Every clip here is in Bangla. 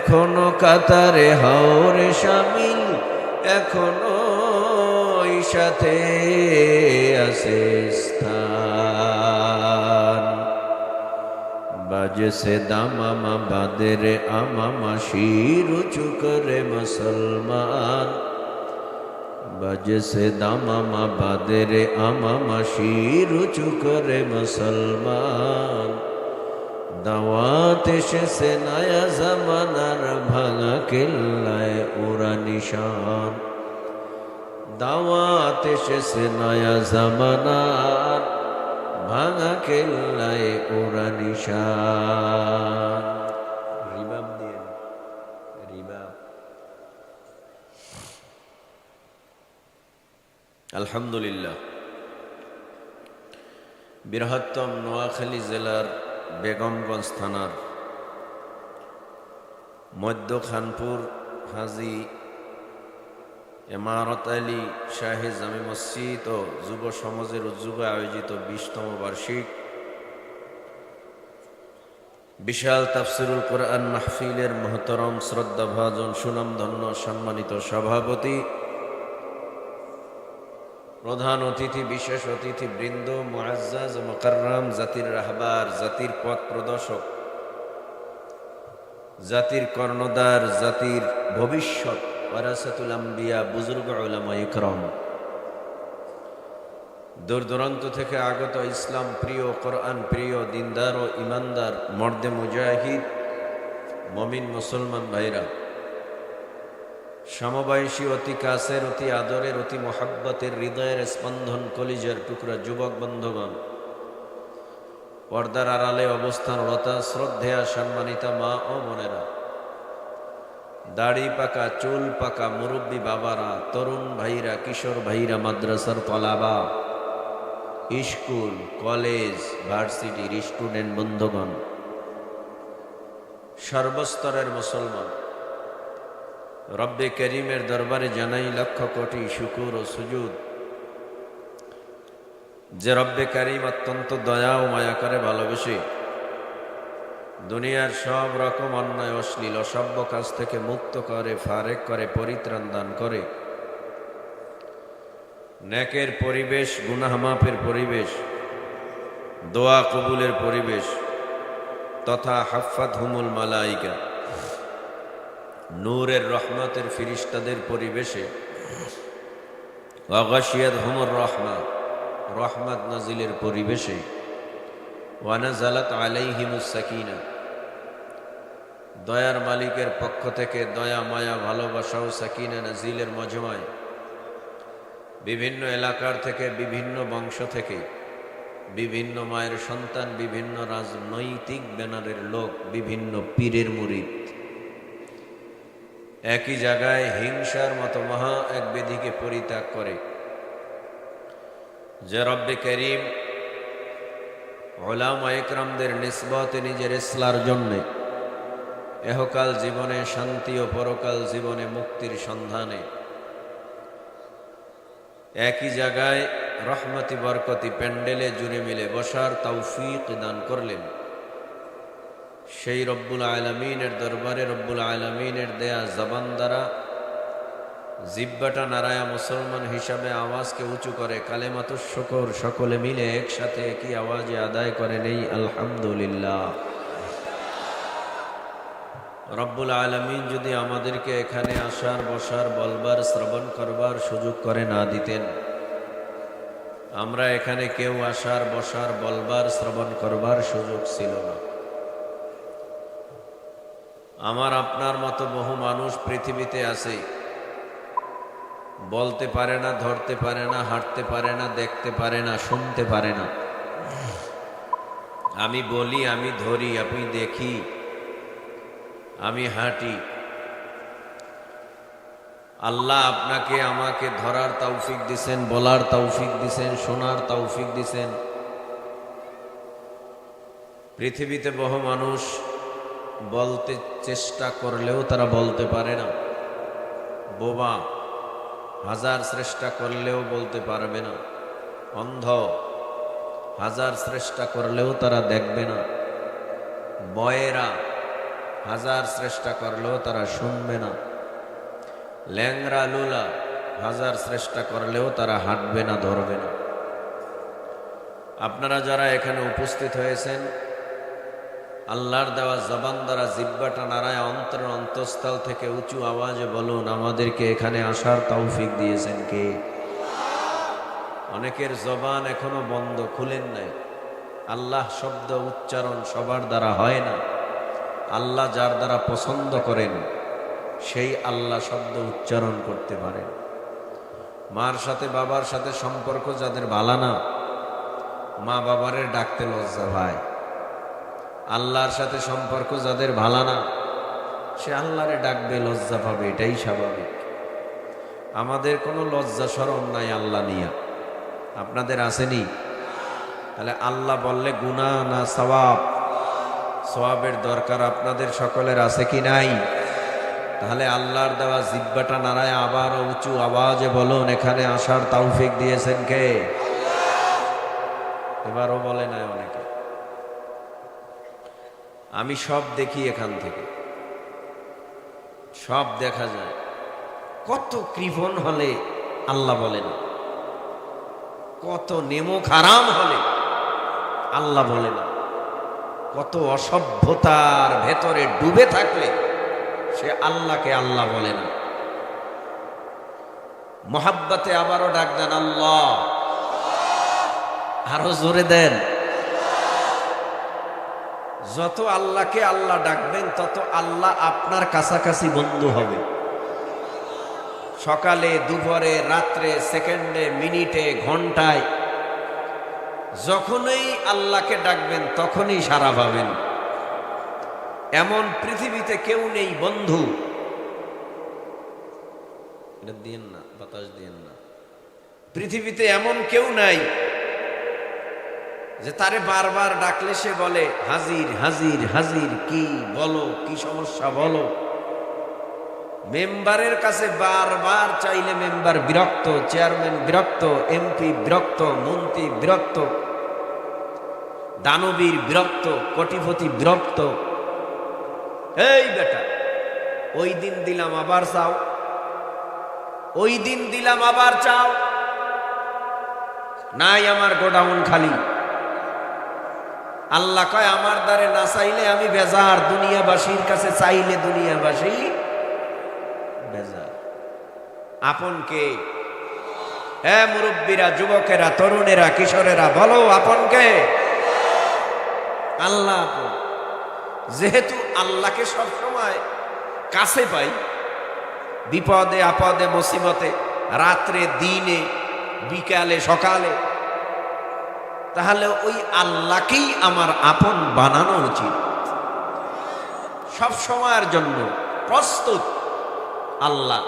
এখনও কাতারে হাওরে সামিল এখনও সাথে আছে স্থান। বাজছে দামামা বাদের আমামা, শির উঁচু করে মুসলমান বাজছে দামামা বাদের আমামা, শির উঁচু করে মুসলমান। দাওয়াত এসেছে নয়া জামানার ভাঙা কেল্লায় ওরা নিশান। দাওয়াত এসেছে নয়া জামানার ভাঙা কেল্লায় ওরা নিশান। রিবাব দিয়ে রিবাব। আলহামদুলিল্লাহ। বৃহত্তম নোয়াখালী জেলার বেগমগঞ্জ থানার মধ্য খানপুর হাজি এমারত আলী শাহে জামি মসজিদ ও যুব সমাজের উদ্যোগে আয়োজিত বিশতম বার্ষিক বিশাল তাফসিরুল কোরআন মাহফিলের মহতরম শ্রদ্ধাভাজন সুনামধন্য সম্মানিত সভাপতি প্রধান অতিথি, বিশেষ অতিথি বৃন্দ, মুআজ্জাজ, মোকাররাম, জাতির রাহবার, জাতির পথ প্রদর্শক, জাতির কর্ণদার জাতির ভবিষ্যৎ, ওয়ারাসাতুল আম্বিয়া, বুজুর্গ উলামা ইকরাম। দূর দূরান্ত থেকে আগত ইসলাম প্রিয় কোরআন, প্রিয় দিনদার ও ইমানদার মর্দে মুজাহিদ, মমিন মুসলমান ভাইরা সমবয়সী, অতি কাছের, অতি আদরের, অতি মহাব্বতের হৃদয়ের স্পন্দন কলিজার টুকরা যুবক বন্ধগণ। পর্দার আড়ালে অবস্থানরতা, শ্রদ্ধেয়া সম্মানিতা মা ও বোনেরা। দাড়ি পাকা, চুল পাকা মুরব্বী বাবারা, তরুণ ভাইরা, কিশোর ভাইরা, মাদ্রাসার তলাবা স্কুল, কলেজ, ভার্সিটির স্টুডেন্ট বন্ধুগণ। সর্বস্তরের মুসলমান। রব্বে করিমের দরবারে জানাই লক্ষ কোটি শুকুর ও সুজুদ। যে রব্বে করিম অত্যন্ত দয়া ও মায়া করে ভালোবেসে দুনিয়ার সব রকম অন্যায়, অশ্লীল, অসভ্য কাজ থেকে মুক্ত করে, ফারেক করে, পরিত্রাণ দান করে। ন্যাকের পরিবেশ গুনাহমাপের পরিবেশ, দোয়া কবুলের পরিবেশ, তথা হাফাত হুমুল মালাইকা। নূরের রহমতের ফিরিস্তাদের পরিবেশে। অগাশিয়াদ হুমর রহমা রহমত নাজিলের পরিবেশে। ওয়ানাজালাত আলাইহিমুস সাকিনা। দয়ার মালিকের পক্ষ থেকে দয়া, মায়া, ভালোবাসা ও সাকিনা নাজিলের মজমায়। বিভিন্ন এলাকার থেকে, বিভিন্ন বংশ থেকে, বিভিন্ন মায়ের সন্তান, বিভিন্ন রাজনৈতিক ব্যানারের লোক, বিভিন্ন পীরের মুরিদ। একই জায়গায় হিংসার মতো মহা এক বেদিকে পরিত্যাগ করে। যে রব্বে করিম ওলাম একরামদের নিসবতে নিজের ইসলার জন্যে এহকাল জীবনে শান্তি ও পরকাল জীবনে মুক্তির সন্ধানে একই জায়গায় রহমতি বরকতি প্যান্ডেলে জুড়ে মিলে বসার তৌফিক দান করলেন। সেই রব্বুল আলমিনের দরবারে রব্বুল আলমিনের দেয়া জবান দ্বারা জিব্বাটা নারায়া মুসলমান হিসাবে আওয়াজকে উঁচু করে কালেমাত শকর, সকলে মিলে একসাথে একই আওয়াজে আদায় করে নেই আলহামদুলিল্লাহ। রব্বুল আলমিন যদি আমাদেরকে এখানে আসার, বসার, বলবার, শ্রবণ করবার সুযোগ করে না দিতেন, আমরা এখানে কেউ আসার, বসার, বলবার, শ্রবণ করবার সুযোগ ছিল না। আমার আপনার মতো বহু মানুষ পৃথিবীতে আছে। বলতে পারে না, ধরতে পারে না, হাঁটতে পারে না, দেখতে পারে না, শুনতে পারে না। আমি বলি, আমি ধরি, আপনি দেখি, আমি হাঁটি। আল্লাহ আপনাকে আমাকে ধরার তৌফিক দিছেন, বলার তৌফিক দিছেন, শোনার তৌফিক দিছেন। পৃথিবীতে বহু মানুষ বলতে চেষ্টা করলেও তারা বলতে পারে না। বোবা, হাজার চেষ্টা করলেও বলতে পারবে না। অন্ধ, হাজার চেষ্টা করলেও তারা দেখবে না। বয়েরা, হাজার চেষ্টা করলেও তারা শুনবে না। ল্যাংরা লুলা, হাজার চেষ্টা করলেও তারা হাঁটবে না, ধরবে না। আপনারা যারা এখানে উপস্থিত হয়েছেন আল্লাহর দেওয়া জবান দ্বারা জিব্বাটা নারায় অন্তর অন্তঃস্থল থেকে উঁচু আওয়াজে বলুন, আমাদেরকে এখানে আসার তৌফিক দিয়েছেন কে? অনেকের জবান এখনও বন্ধ, খুলেন নাই। আল্লাহ শব্দ উচ্চারণ সবার দ্বারা হয় না। আল্লাহ যার দ্বারা পছন্দ করেন, সেই আল্লাহ শব্দ উচ্চারণ করতে পারেন। মার সাথে বাবার সাথে সম্পর্ক যাদের ভালো না মা বাবারে ডাকতে লজ্জা ভাই আল্লাহর সাথে সম্পর্ক যাদের ভালো না, সে আল্লাহরে ডাকবে, লজ্জা পাবে, এটাই স্বাভাবিক। আমাদের কোনো লজ্জা সরম নাই আল্লাহ নিয়া। আপনাদের আসেনি? তাহলে আল্লাহ বললে গুণা না সওয়াব। সওয়াবের দরকার আপনাদের সকলের আছে কি নাই? তাহলে আল্লাহর দেওয়া জিব্বাটা নারায় আবার উঁচু আওয়াজে বলুন, এখানে আসার তৌফিক দিয়েছেন কে? এবারও বলে নাই অনেকে। আমি সব দেখি এখান থেকে। সব দেখা যায়। কত কৃপণ হলে আল্লাহ বলেন। কত নেমো খারাম হলে আল্লাহ বলে না কত অসভ্যতার ভেতরে ডুবে থাকলে সে আল্লাহকে আল্লাহ বলে না মহাব্বাতে আবারও ডাক দেন আল্লাহ। আরও জোরে দেন। যত আল্লাহকে আল্লাহ ডাকবেন, তত আল্লাহ আপনার কাছাকাছি বন্ধু হবে। সকালে, দুপুরে, রাত্রে, সেকেন্ডে, মিনিটে, ঘন্টায় যখনই আল্লাহকে ডাকবেন, তখনই সারা পাবেন। এমন পৃথিবীতে কেউ নেই বন্ধু। এটা দিয়েন না, বাতাস দিয়েন না। পৃথিবীতে এমন কেউ নাই যে তারে বারবার ডাকলে সে বলে, হাজির হাজির হাজির, কি বলো, কি সমস্যা বলো? মেম্বারের কাছে বারবার চাইলে মেম্বার বিরক্ত, চেয়ারম্যান বিরক্ত, এমপি বিরক্ত, মন্ত্রী বিরক্ত, দানবীর বিরক্ত, কোটিপতি বিরক্ত। এই বেটা, ওই দিন দিলাম আবার চাও, ওই দিন দিলাম আবার চাও, নাই আমার গোডাউন খালি। আল্লাহ কয়, আমার দ্বারে না চাইলে আমি বেজার। দুনিয়াবাসীর কাছে চাইলে দুনিয়াবাসী বেজার। আপন কে? হ্যাঁ মুরব্বীরা, যুবকেরা, তরুণেরা, কিশোরেরা, বলো আপন কে? আল্লাহ যেহেতু আল্লাহকে সবসময় কাছে পাই, বিপদে, আপদে, মুসিবতে, রাত্রে, দিনে, বিকালে, সকালে তাহলে ওই আল্লাহকেই আমার আপন বানানো উচিত। সব সময়ের জন্য প্রস্তুত আল্লাহ।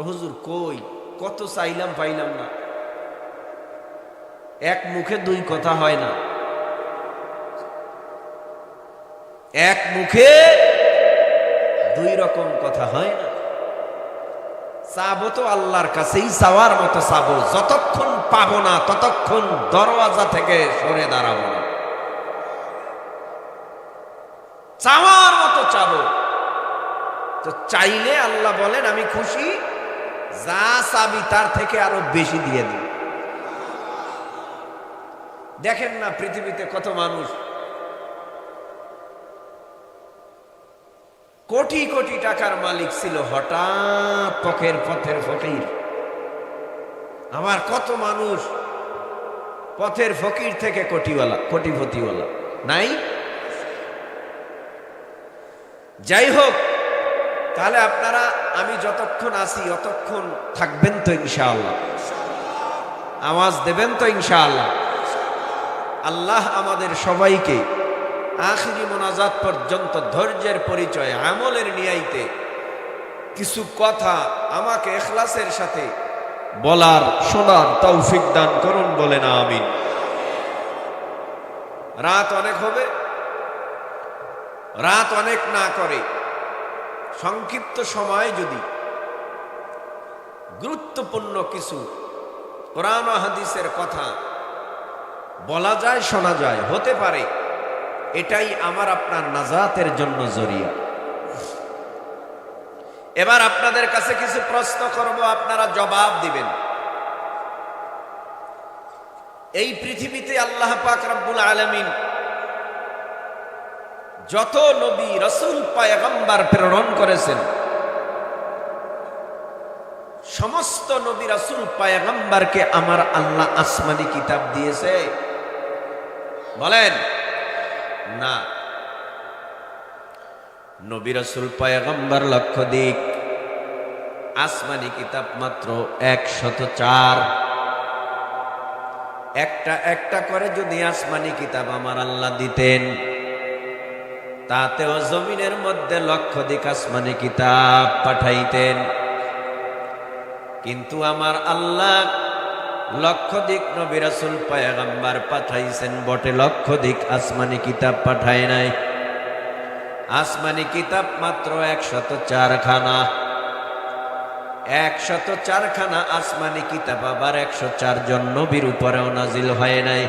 হুজুর কই? কত চাইলাম, পাইলাম না। এক মুখে দুই কথা হয় না। এক মুখে দুই রকম কথা হয় না। চাবো তো আল্লাহর কাছেই চাওয়ার মতো চাবো। যতক্ষণ পাবো না, ততক্ষণ দরওয়াজা থেকে সরে দাঁড়াবো না। চাওয়ার মতো চাবো। তো চাইলে আল্লাহ বলেন, আমি খুশি, যা চাবি তার থেকে আরও বেশি দিয়ে দিই দেখেন না পৃথিবীতে কত মানুষ কোটি কোটি টাকার মালিক ছিল হঠাৎ পথের পথের ফকির। আমার কত মানুষ পথের ফকির থেকে কোটিওয়ালা, কোটিপতিওয়ালা। নাই? যাই হোক, তাহলে আপনারা, আমি যতক্ষণ আসি অতক্ষণ থাকবেন তো ইনশাআল্লাহ। আওয়াজ দেবেন তো ইনশাআল্লাহ। আল্লাহ আমাদের সবাইকে আখিরি মোনাজাত পর্যন্ত ধৈর্যের পরিচয় আমলের নিয়াইতে কিছু কথা আমাকে এখলাসের সাথে বলার, শোনার তৌফিক দান করুন বলে না আমিন। রাত অনেক হবে, রাত অনেক না করে, সংক্ষিপ্ত সময় যদি গুরুত্বপূর্ণ কিছু কোরআন হাদিসের কথা বলা যায়, শোনা যায়, হতে পারে। এটাই আমার আপনার নাজাতের জন্য জরিয়া। এবার আপনাদের কাছে কিছু প্রশ্ন করব, আপনারা জবাব দিবেন। এই পৃথিবীতে আল্লাহ পাক রব্বুল আলামিন যত নবী, রসুল, পায়গম্বার প্রেরণ করেছেন, সমস্ত নবী, রাসুল, পায়গম্বারকে আমার আল্লাহ আসমানি কিতাব দিয়েছে। বলেন না। নবী রাসুল পায়গম্বার লক্ষ্য দিক, আসমানি কিতাব মাত্র একশত চার। একটা একটা করে যদি আসমানি কিতাব আমার আল্লাহ দিতেন, তাতেও জমিনের মধ্যে লক্ষাধিক আসমানি কিতাব পাঠাইতেন। কিন্তু আমার আল্লাহ লক্ষাধিক নবী রাসুল পায়গাম্বার পাঠাইছেন বটে লক্ষাধিক আসমানি কিতাব পাঠায় নাই। আসমানি কিতাব মাত্র একশত চারখানা। একশত চারখানা আসমানি কিতাব আবার একশো চারজন নবীর উপরেও নাজিল হয় নাই।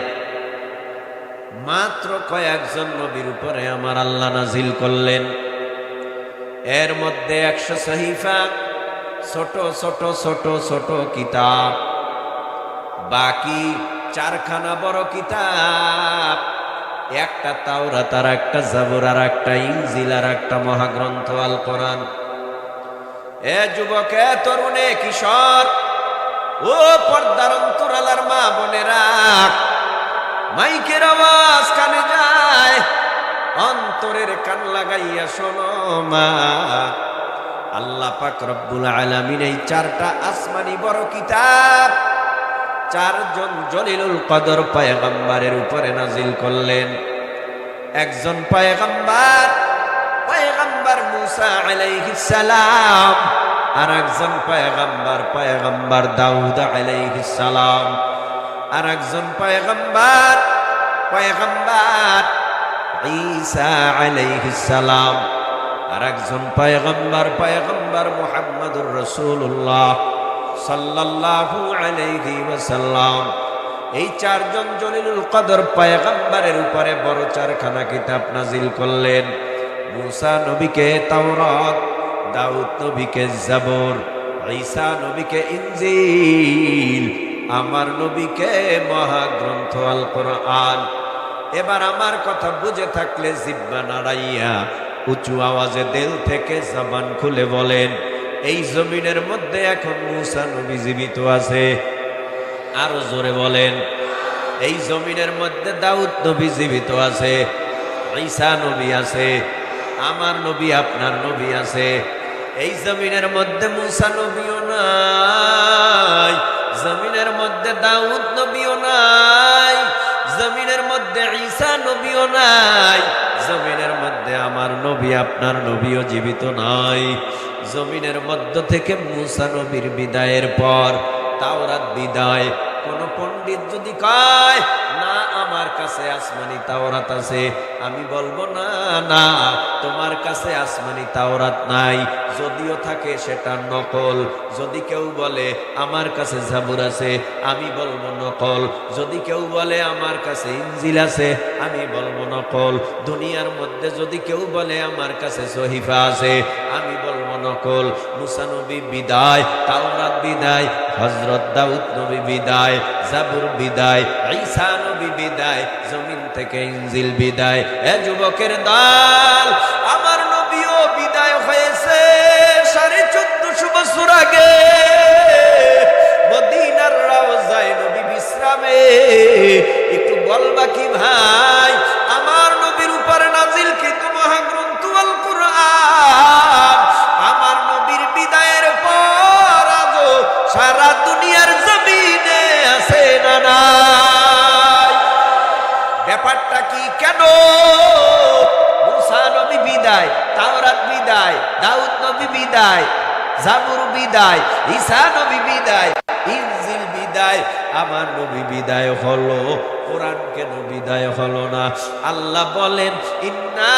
মাত্র কয়েকজন নবীর উপরে আমার আল্লাহ নাজিল করলেন। এর মধ্যে একশো সহিফা, ছোট ছোট ছোট ছোট কিতাব। বাকি চারখানা বড় কিতাব। একটা তাওরাত আর একটা জাবুর আর একটা ইনজিল আর একটা মহাগ্রন্থ আল কোরআন। এ যুবক তরুণে, কিশোর, ও পর্দার অন্তরালার মা বোনেরা, মাইকের আওয়াজ কানে যায়, অন্তরের কান লাগাইয়া শোনো মা। আল্লাহ পাক রব্বুল আলামিন এই চারটা আসমানি বড় কিতাব চারজন জলিলুল কদর পায়গাম্বারের উপরে নাজিল করলেন। একজন পায়গাম্বার পায়গাম্বার মুসা আলাইহিস সালাম, আর একজন পায়গাম্বার পায়গাম্বার দাউদ আলাইহিস সালাম, আর একজন পায়গাম্বার পায়গাম্বার ঈসা আলাইহিস সালাম, আর একজন পায়গম্বর পায়গম্বর মুহাম্মদুর রাসূলুল্লাহ। সাল্লাল্লাহু আলাইহি ওয়াসাল্লাম। এই চারজন জলিলুল কদর পায়গম্বরের উপরে বড় চারখানা কিতাব নাজিল করলেন। মুসা নবীকে তাওরাত, দাউদ নবীকে জাবর, ঈসা নবীকে ইনজিল, আমার নবীকে মহাগ্রন্থ আল কোরআন এবার আমার কথা বুঝে থাকলে জিব্বা নাড়াইয়া উঁচু আওয়াজে দেল থেকে জবান খুলে বলেন এই জমিনের মধ্যে এখন মুসা নবী জীবিত আছে। আরও জোরে বলেন, এই জমিনের মধ্যে দাউদ নবী জীবিত আছে, ঈসা নবী আছে, আমার নবী, আপনার নবী আছে। এই জমিনের মধ্যে মুসা নবীও নাই, জমিনের মধ্যে দাউদ নবীও নাই। জমিনের মধ্যে ঈসা নবীও নাই, জমিনের মধ্যে আমার নবী, আপনার নবীও জীবিত নাই। জমিনের মধ্য থেকে মুসা নবীর বিদায়ের পর তাওরাত বিদায়, কোন পণ্ডিত যদি কয় কাছে আসমানি তাওরাত আছে। আমি বলব, না না, তোমার কাছে আসমানি তাওরাত নাই। যদিও থাকে সেটা নকল। যদি কেউ বলে, আমার কাছে জাবুর আছে আমি বলব, নকল। যদি কেউ বলে, আমার কাছে ইঞ্জিল আছে আমি বলব, নকল। দুনিয়ার মধ্যে যদি কেউ বলে, আমার কাছে সহিফা আছে আমি বলব নকল। মুসানবী বিদায়, তাওরাত বিদায় হজরত দাউদ নবী বিদায়, জাবুর বিদায়, ঈসা নবী বিদায়, জমিন থেকে ইনজিল বিদায়। এ যুবকের দল আল্লাহ বলেন, ইন্না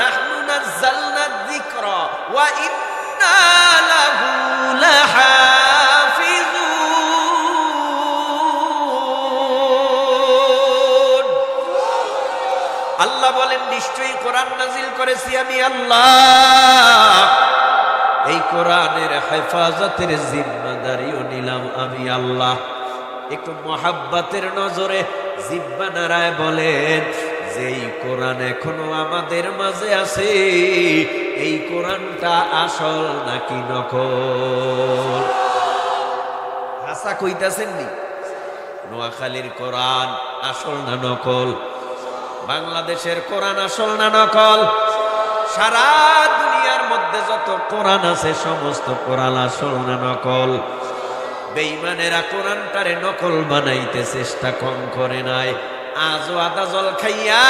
নাহনু নাযালনা যিকরা ওয়া ইন্না লাহু লাহাফিজুন। আল্লাহ বলেন, নিশ্চয়ই কোরআন নাজিল করেছি আমি আল্লাহ। এই কোরআনের হেফাজতের জিম্মাদারিও নিলাম আমি আল্লাহ। একটু মহাব্বাতের নজরে জিব্বা নারায় বলেন এই কোরআন এখনও আমাদের মাঝে আছে। এই কোরআনটা আসল নাকি নকল? হাসা কইতাছেন নি নোয়াখালীর কোরআন আসল না নকল? বাংলাদেশের কোরআন আসল না নকল? সারা দুনিয়ার মধ্যে যত কোরআন আছে, সমস্ত কোরআন আসল না নকল? বেইমানেরা কোরআনটারে নকল বানাইতে চেষ্টা কম করে নাই। আজও আদা জল খাইয়া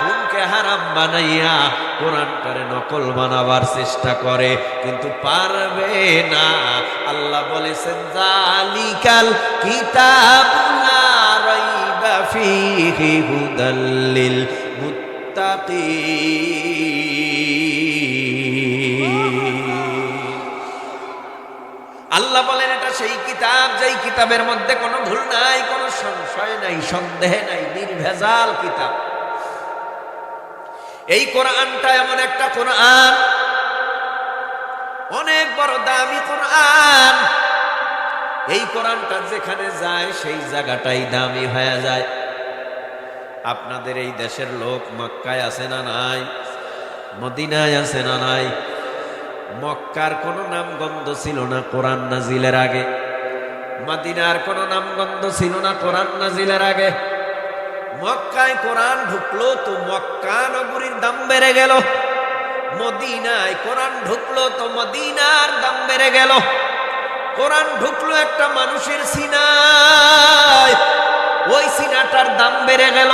ঘুমকে হারাম বানাইয়া কোরআনটারে নকল বানাবার চেষ্টা করে, কিন্তু পারবে না। আল্লাহ বলেছেন জালিকাল রাইবা ফীহি আল্লাহ এটা সেই কিতাব, যেই কিতাবের মধ্যে কোনো ভুল নাই, কোনো সংশয় নাই, সন্দেহ নাই, নির্ভেজাল কিতাব। এই কোরআনটা এমন একটা কোরআন, অনেক বড় দামি কোরআন। এই কোরআনটা যেখানে যায়, সেই জায়গাটাই দামি হয়ে যায়। আপনাদের এই দেশের লোক মক্কায় আছে না নাই? মদিনায় আছে না নাই? মক্কার কোনো নামগন্ধ ছিল না কোরআন নাজিলের আগে। মদিনার কোনো নামগন্ধ ছিল না কোরআন নাজিলের আগে। মক্কায় কোরআন ঢুকলো তো মক্কা নগরীর দাম বেড়ে গেল। মদিনায় কোরআন ঢুকলো তো মদিনার দাম বেড়ে গেল। কোরআন ঢুকলো একটা মানুষের সিনায়। ওই সিনাটার দাম বেড়ে গেল।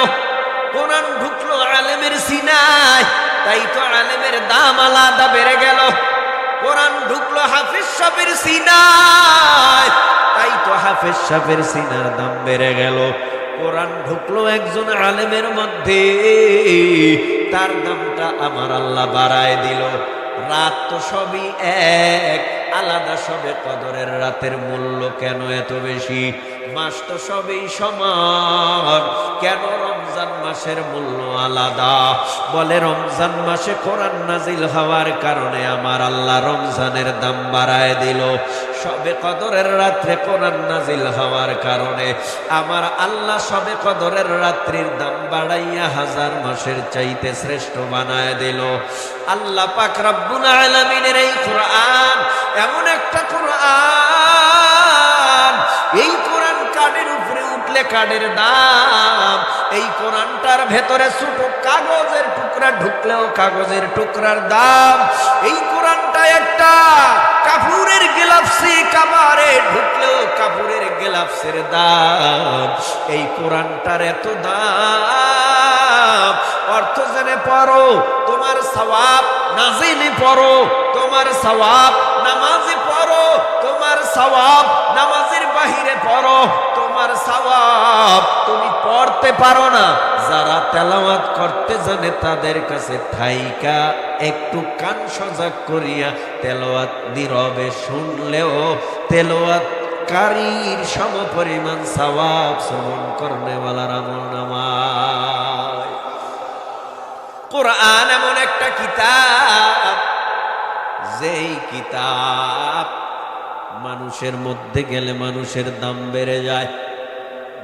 কোরআন ঢুকলো আলেমের সিনায়। তাই তো আলেমের দাম আলাদা বেড়ে গেল। কোরআন ঢুকলো হাফিজ সাহেবের সিনায়। তাই তো হাফিজ সাহেবের সিনার দাম বেড়ে গেল। কোরআন ঢুকলো একজন আলেমের মধ্যে। তার দামটা আমার আল্লাহ বাড়ায় দিল। রাত তো সবই এক, আলাদা সবে কদরের রাতের মূল্য কেন এত বেশি? মাস তো সবই সমান। কেন রমজান মাসের মূল্য আলাদা? বলে রমজান মাসে কোরআন নাজিল হওয়ার কারণে আমার আল্লাহ রমজানের দাম বাড়ায় দিল। সবে কদরের রাত্রে কোরআন নাজিল হওয়ার কারণে আমার আল্লাহ সবে কদরের রাত্রির দাম বাড়াইয়া হাজার মাসের চাইতে শ্রেষ্ঠ বানায় দিল। আল্লাহ পাক রব্বুল আলামিনের এই কোরআন, এমন একটা কোরআন, এই কার্ডের উপরে উঠলে কার্ডের দাম। এই কোরআনটার ভেতরে ছোট কাগজের টুকরা ঢুকলেও কাগজের টুকরার দাম। এই কোরআনটা একটা কাপুরের গেলাপসি কাবারে ঢুকলেও কাপুরের গেলাপসের দাম। এই কোরআনটার এত দাম। অর্থ জেনে পড়ো, তোমার সওয়াব নাজিলি পড়ো, তোমার সওয়াব নামাজি পড়ো, তোমার সওয়াব নামাজের বাহিরে পড়ো, তোমার সওয়াব তুমি পড়তে পারো না। যারা তেলাওয়াত করতে জানে তাদের কাছে থাইকা, একটু কান সজাগ করিয়া তেলাওয়াত নীরবে শুনলেও তেলাওয়াত কারীর সম পরিমাণ সওয়াব শ্রবণ করনেওয়ালার আমল নামায়। কোরআন এমন একটা কিতাব, যেই কিতাব মানুষের মধ্যে গেলে মানুষের দাম বেড়ে যায়।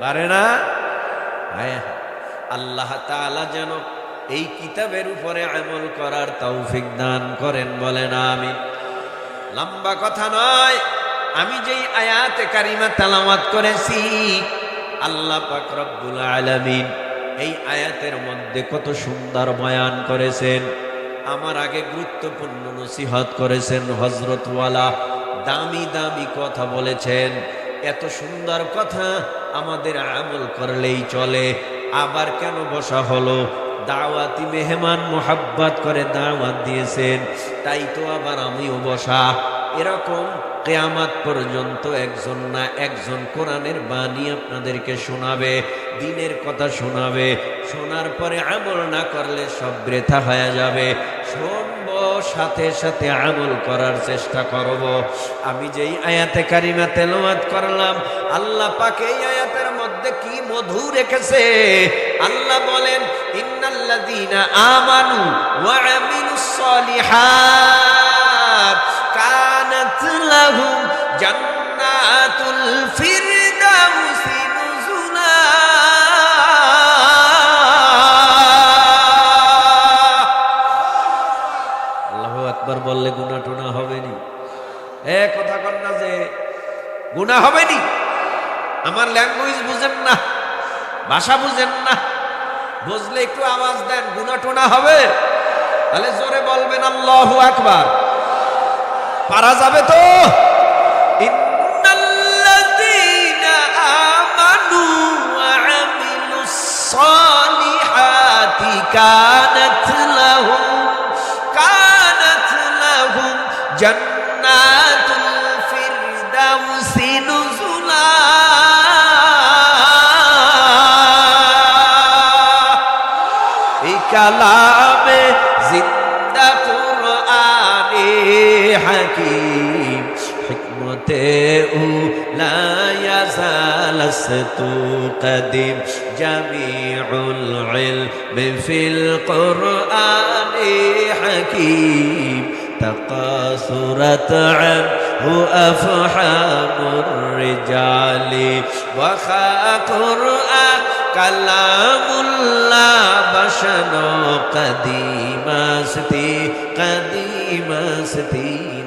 পারে না। আল্লাহ তাআলা যেন এই কিতাবের উপরে আমল করার তৌফিক দান করেন, বলেন আমি লম্বা কথা নয়, আমি যেই আয়াতে কারিমা তালামাত করেছি, আল্লাহ পাক আলামিন এই আয়াতের মধ্যে কত সুন্দর বয়ান করেছেন। আমার আগে গুরুত্বপূর্ণ নসিহত করেছেন হজরতওয়ালা দামি দামি কথা বলেছেন। এত সুন্দর কথা আমাদের আমল করলেই চলে। আবার কেন বসা হলো? দাওয়াতি মেহমান মোহাব্বত করে দাওয়াত দিয়েছেন। তাই তো আবার আমিও বসা। এরকম কেয়ামাত পর্যন্ত একজন না একজন কোরআনের বাণী আপনাদেরকে শোনাবে, দিনের কথা শোনাবে, শোনার পরে আমল না করলে সব বৃথা হয়ে যাবে। শুনব সাথে সাথে আমল করার চেষ্টা করব। আমি যেই আয়াতে কারিমা তেলাওয়াত করলাম, আল্লাহ পাকে এই আয়াতের মধ্যে কি মধু রেখেছে? আল্লাহ বলেন ইন্নাল ইন্নাল্লাযীনা আমানু ওয়া আমিলুস সালিহাত কানাত লাহুম জান্নাতুল ফিরদাউসি গুনাহ হবে নি আমার ল্যাঙ্গুয়েজ বুঝেন না, ভাষা বুঝেন না। বুঝলে একটু আওয়াজ দেন গুনা টোনা হবে। তাহলে জোরে বলবেন, আল্লাহু আকবার। পারা যাবে তো? কানাত লাহুম কানাত লাহুম জান্নাতুল حکیم حکمت أو لا یزال استو قدیم جمیع العلم في القرآن حكيم. تقاصرت عنه أفحام الرجال. وخا قرآن كلام الله بشن قديم ستي قديم استي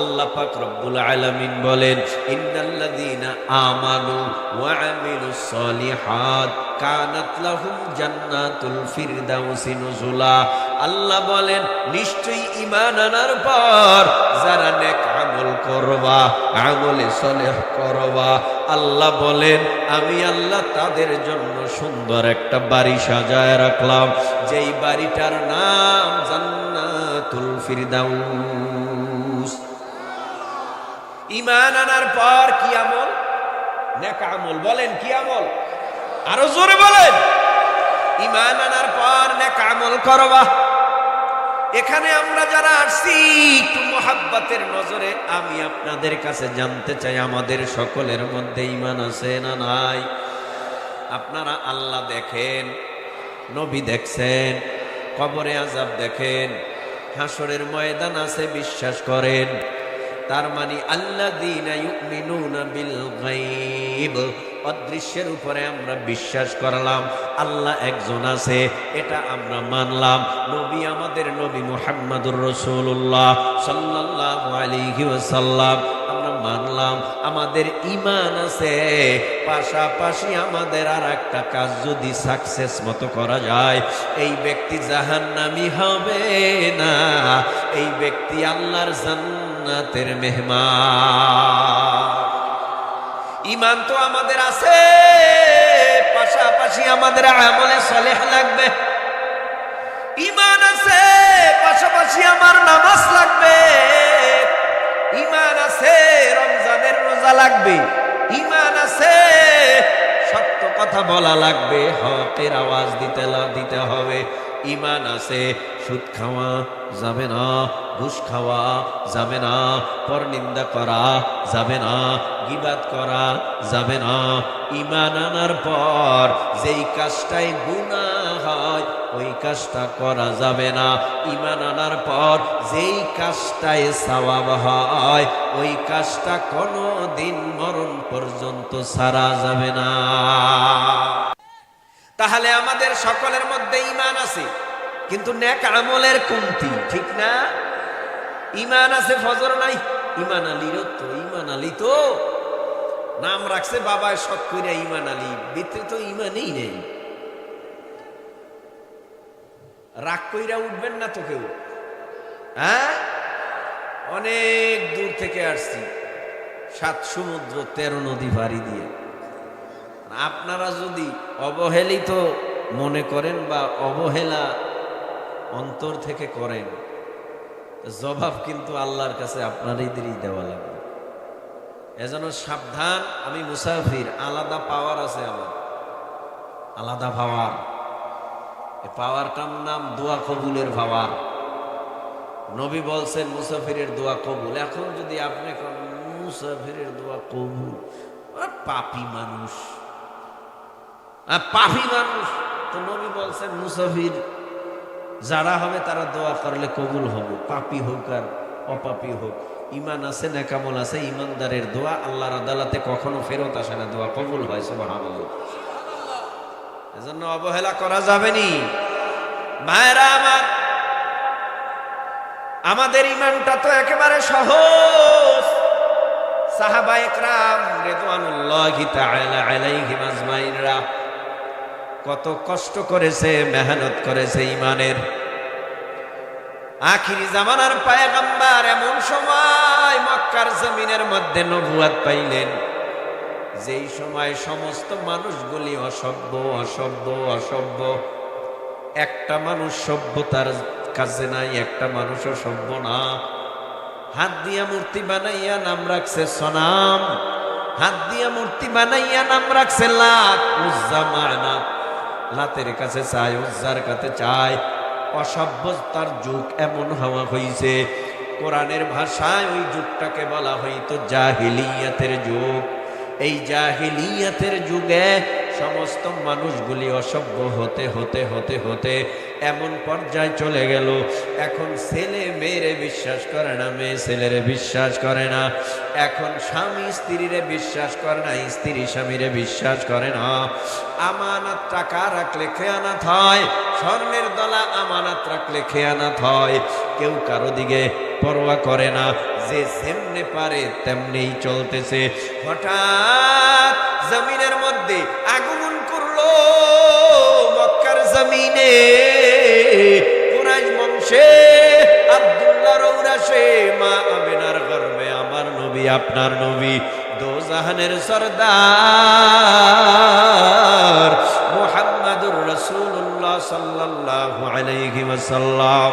আল্লাহ পাক রব্বুল আলামিন বলেন, ইন্নাল্লাযীনা আমানু ওয়া আমিলুস সলিহাত কানাত লাহুম জান্নাতুল ফিরদাউসি নুজুলা। আল্লাহ বলেন, নিশ্চয়ই ঈমান আনার পর যারা নেক আমল করবা, আমলে সলেহ করবা। আল্লাহ বলেন, আমি আল্লাহ তাদের জন্য সুন্দর একটা বাড়ি সাজায় রাখলাম। যেই বাড়িটার নাম জান্নাতুল ফিরদাউস। ইমান আনার পর কি আমল? নেক আমল। বলেন, কি আমল? আরও জোরে বলেন। ইমান আনার পর নেক আমল করবা। এখানে আমরা যারা আসছি, একটু মোহাব্বতের নজরে আমি আপনাদের কাছে জানতে চাই, আমাদের সকলের মধ্যে ইমান আছে না নাই? আপনারা আল্লাহ দেখেন, নবী দেখছেন, কবরে আজাব দেখেন হাসরের ময়দান আছে, বিশ্বাস করেন। তার মানে আল্লাহ অদৃশ্যের উপরে আমরা বিশ্বাস করালাম, আল্লাহ একজন আছে, এটা আমরা মানলাম। নবী আমাদের নবী মোহাম্মদুর রসুল্লাহ সাল্লাহ আমরা মানলাম, আমাদের ইমান আছে। পাশাপাশি আমাদের আর একটা কাজ যদি সাকসেস মতো করা যায়, এই ব্যক্তি জাহান্নামি হবে না, এই ব্যক্তি আল্লাহর জান্নাতের মেহমান। ইমান তো আমাদের আছে, পাশাপাশি আমাদের আমলে সলেহ লাগবে। ইমান আছে, পাশাপাশি আমার নামাজ লাগবে। ইমান আছে, রমজানের রোজা লাগবে। ইমান আছে, সত্য কথা বলা লাগবে, হকের আওয়াজ দিতে দিতে হবে। ইমান আছে, সুদ খাওয়া যাবে না, ঘুষ খাওয়া যাবে না পর নিন্দা করা যাবে না, গিবাদ করা যাবে না। ইমান আনার পর যেই কাজটাই গুণা হয়, ওই কাজটা করা যাবে না। ইমান আনার পর যেই কাজটায় সওয়াব হয়, ওই কাজটা কোনো দিন মরণ পর্যন্ত সারা যাবে না। তাহলে আমাদের সকলের মধ্যে ইমান আছে, কিন্তু নেক আমলের কমতি, ঠিক না? ইমান আছে, ফজর নাই? ইমান আলীরও তো ইমান আলী তো। নাম রাখছে বাবায় শখ করিয়া ইমান আলী ভিতরে তো ইমানই নেই। রাগ কইরা উঠবেন না তো কেউ? হ্যাঁ? অনেক দূর থেকে আসছি। সাত সমুদ্র, তেরো নদী পাড়ি দিয়ে। আপনারা যদি অবহেলিত মনে করেন বা অবহেলা অন্তর থেকে করেন, জবাব কিন্তু আল্লাহর কাছে আপনাদেরই দেওয়া লাগবে। এজন্য সাবধান, আমি মুসাফির, আলাদা পাওয়ার আছে আমার। আলাদা পাওয়ার এই পাওয়ারটার নাম দোয়া কবুলের পাওয়ার। নবী বলছেন, মুসাফিরের দোয়া কবুল। এখন যদি আপনি মুসাফিরের দোয়া কবুল। পাপি মানুষ। পাপি মানুষ। তো নবী বলছেন, মুসাফির, যারা হবে তারা দোয়া করলে কবুল হবে। পাপি হোক আর অপাপি হোক। ইমান আছে, নেকামল আছে ইমানদারের দোয়া আল্লাহর আদালতে কখনো ফেরত আসে না। দোয়া কবুল হয়, সুবহানাল্লাহ। এজন্য অবহেলা করা যাবে নি ভাইরা আমার, আমাদের ইমানটা তো একেবারে সহজ। সাহাবা একরাম রেদওয়ানুল্লাহি তাআলা আলাইহিম আজমাইনরা কত কষ্ট করেছে, মেহনত করেছে ইমানের। আখিরি জামানার পায়গাম্বার এমন সময় মক্কার জমিনের মধ্যে নবুয়াত পাইলেন। যেই সময় সমস্ত মানুষগুলি অসভ্য অসভ্য অসভ্য, একটা মানুষ সভ্যতার কাছে নাই, একটা মানুষও সভ্য না। হাত দিয়া মূর্তি বানাইয়া নাম রাখছে সনাম। হাত দিয়া মূর্তি বানাইয়া নাম রাখছে লাত। লাতের কাছে চায়, উজ্জার কাছে চায়। অসভ্যতার যুগ এমন হওয়া হইছে। কোরআনের ভাষায় ওই যুগটাকে বলা হইতো জাহিলিয়াতের যুগ। এই জাহিলিয়াতের যুগে সমস্ত মানুষগুলি অসভ্য হতে হতে হতে হতে এমন পর্যায়ে চলে গেল। এখন ছেলে মেয়েরে বিশ্বাস করে না, মেয়ে ছেলেরে বিশ্বাস করে না। এখন স্বামী স্ত্রীরে বিশ্বাস করে না, স্ত্রী স্বামীরে বিশ্বাস করে না। আমানত টাকা রাখলে খেয়ানাত হয়, স্বর্ণের দলা আমানত রাখলে খেয়ানাত হয়। কেউ কারও দিকে পরোয়া করে না। যে যেমনে পারে তেমনিই চলতেছে। হঠাৎ জমিনের মধ্যে আগমন করল। মক্কার জমিনে কুরাইশ বংশে আব্দুল্লাহ রৌরাসে মা আমিনার গর্বে, আমার নবী, আপনার নবী, দোজাহানের সর্দার মোহাম্মদুর রসুল্লাহ সাল্লাল্লাহু আলাইহি ওয়াসাল্লাম।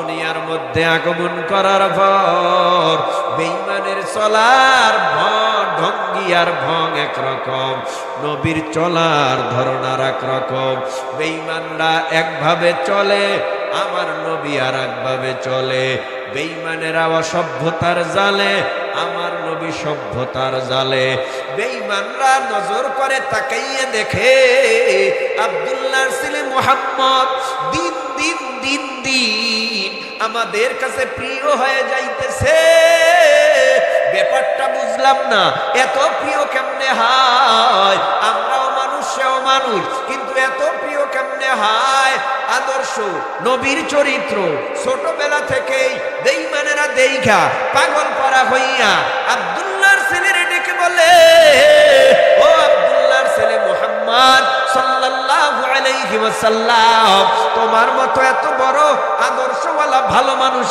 দুনিয়ার মধ্যে আগমন করার পর বেঈমানের চলার ভর ঢঙ্গি আর ভং একরকম, নবীর চলার ধরন আর একরকম। বেঈমানরা একভাবে চলে, আমার নবী আর একভাবে চলে। বেঈমানেরা অসভ্যতার জালে, আমার নবী সভ্যতার জালে। বেঈমানরা নজর করে তাকাইয়ে দেখে আব্দুল্লাহ ছেলে মোহাম্মদ দিন দিন দিন দিন আমাদের কাছে প্রিয় হয়ে যাইতেছে। ব্যাপারটা বুঝলাম না। এত প্রিয় কেমনে হয়? আমরাও মানুষ, সেও মানুষ। কিন্তু এত প্রিয় কেমনে হয়? আদর্শ, নবীর চরিত্র। ছোটবেলা থেকেই বেইমানেরা দেইখা পাগল করা হইয়া আব্দুল্লাহর ছেলেরে ডেকে বলে, ও আব্দুল্লাহর ছেলে মোহাম্মদ সাল্লাল্লাহু আলাইহি ওয়াসাল্লাম তোমার মতো এত বড় আদর্শওয়ালা ভালো মানুষ